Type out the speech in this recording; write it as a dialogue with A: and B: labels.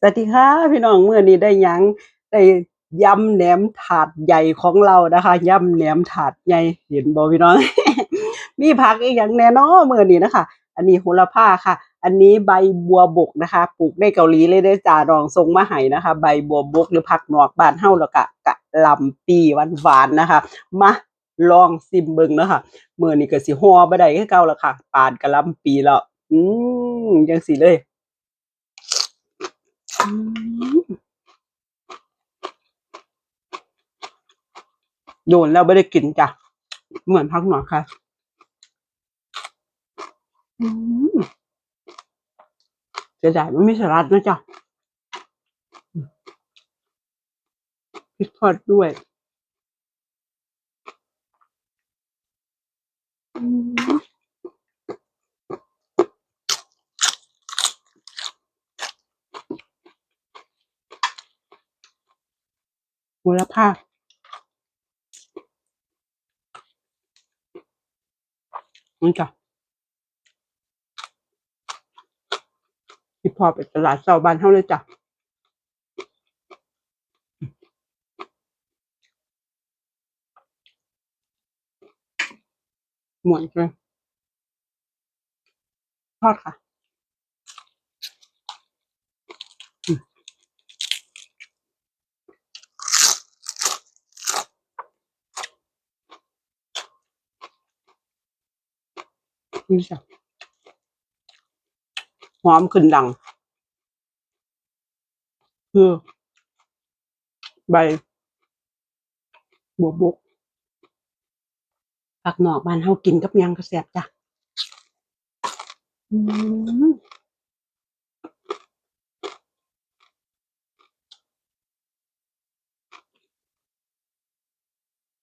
A: สวัสดีค่ะพี่น้องเมื้อนี้ได้ยังได้ยำแหนมถาดใหญ่ของเรานะคะยำแหนมถาดใหญ่เห็นบ่พี่น้อง มีผักอีกอย่างแน่เนาะมื้อนี้นะคะ อันนี้โหระพาค่ะ อันนี้ใบบัวบกนะคะปลูกในเกาหลีเลยเด้จ้าดองทรงมาให้นะคะ ใบบัวบกหรือผักหนอกบานเฮาแล้วก็กะลำปีหวานๆนนะคะ มาลองซิมเบิงนะค่ะมื้อนี้ก็สิห่อบ่ได้คือเก่าแล้วค่ะปานกะลำปีแล้วอืมจังซี่เลย โดนแล้วไม่ได้กินจ้ะ เหมือนพักหนอยค่ะอืมเสียดายมันไม่สลัดนะจ๊ะพริกทอดด้วย โหระพานี่จ้ะที่พอไปตลาดเช้าบ้านเท่าเลยจ้ะหมวนเลยทอดค่ะ นี่จ้ะหอมขึ้นดัง คือใบบัวบกผักหนอกบ้านเฮากินกับยังกระแสบจ้ะอืม